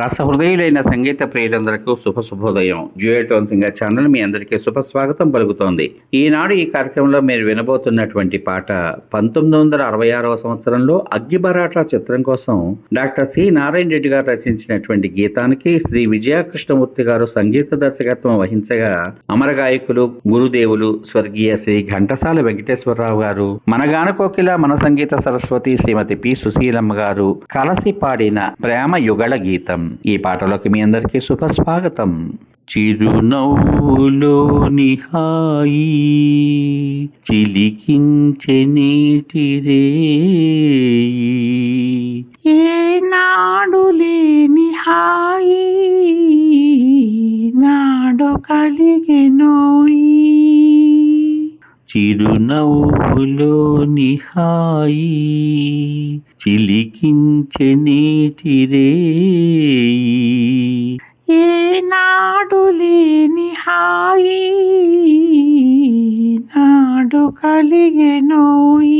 రసహృదయులైన సంగీత ప్రియులందరకు శుభ శుభోదయం. జ్యూయటోన్ singer channel మీ అందరికీ శుభ స్వాగతం పలుకుతోంది. ఈనాడు ఈ కార్యక్రమంలో మీరు వినబోతున్నటువంటి పాట పంతొమ్మిది వందల అరవై ఆరవ సంవత్సరంలో అగ్గిబరాట చిత్రం కోసం డాక్టర్ సి నారాయణ రెడ్డి గారు రచించినటువంటి గీతానికి శ్రీ విజయకృష్ణమూర్తి గారు సంగీత దర్శకత్వం వహించగా అమర గాయకులు గురుదేవులు స్వర్గీయ శ్రీ ఘంటసాల వెంకటేశ్వరరావు గారు మనగాన కోకిల మన సంగీత సరస్వతి శ్రీమతి పి సుశీలమ్మ గారు కలసి పాడిన ప్రేమ యుగళ గీతం. ఈ పాటలోకి మీ అందరికీ శుభ స్వాగతం. నిహాయి హాయి చిలికించె నీటిరే నాడు లేని హాయి నాడు కలి చిరునవ్వులోని హాయి చిలికించె నీటిరే ఏనాడు లేని హాయి నాడు కలిగెనోయి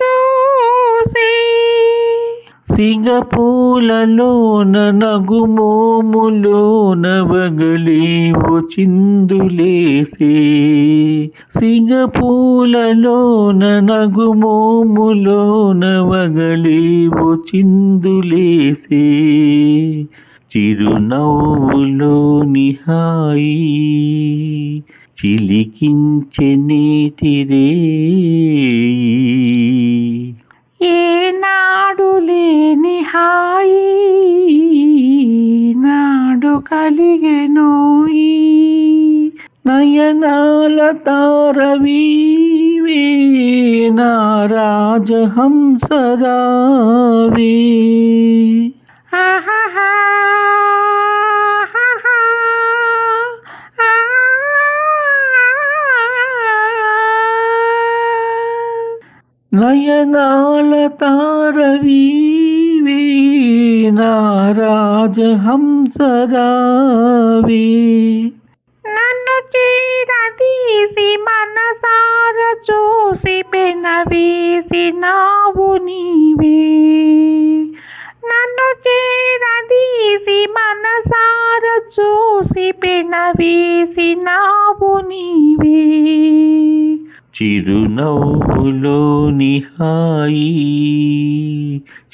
చూసి సిగపూలలోన నగుమోములోన వగలేవు చిందులేసి సిగపూలలోన నగుమోములోన వగలేవు చిందులేసి చిరునవ్వులో నిహాయి చిలికించె నీటిరే. नालता रवि नाराज़ हम सरावी। नयनालता रवि नाराज़ राज हम सरावी చూసి పెనవేసి నీవే. చిరునవ్వులో నిహాయి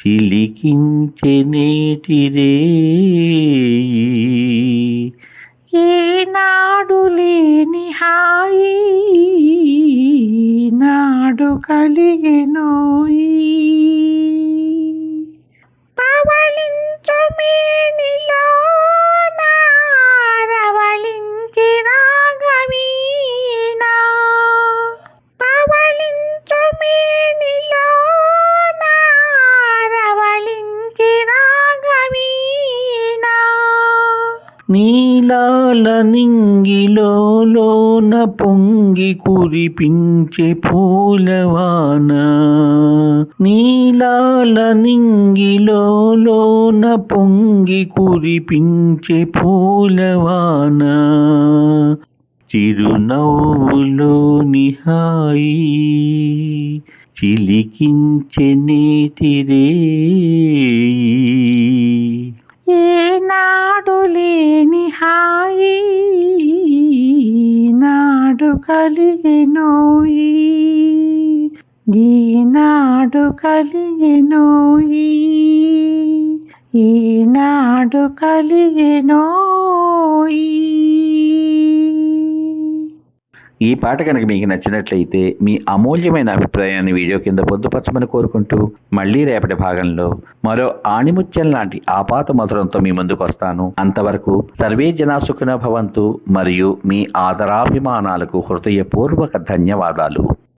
చిలికించె నేటిరే నీలాల నింగిలోన పొంగి కురిపించే పూలవాన. నీలాల నింగిలోన పొంగి కురిపించే పూలవాన. చిరునవ్వులోని హాయి చిలికించే నీటిరే కలిగినోయి ఈనాడు కలిగినోయి ఈనాడు కలిగినో ఈ పాట కనుక మీకు నచ్చినట్లయితే మీ అమూల్యమైన అభిప్రాయాన్ని వీడియో కింద పొందుపరచమని కోరుకుంటూ మళ్ళీ రేపటి భాగంలో మరో ఆణిముత్యం లాంటి ఆపాత మధురంతో మీ ముందుకు వస్తాను. అంతవరకు సర్వే జనా భవంతు మరియు మీ ఆదరాభిమానాలకు హృదయపూర్వక ధన్యవాదాలు.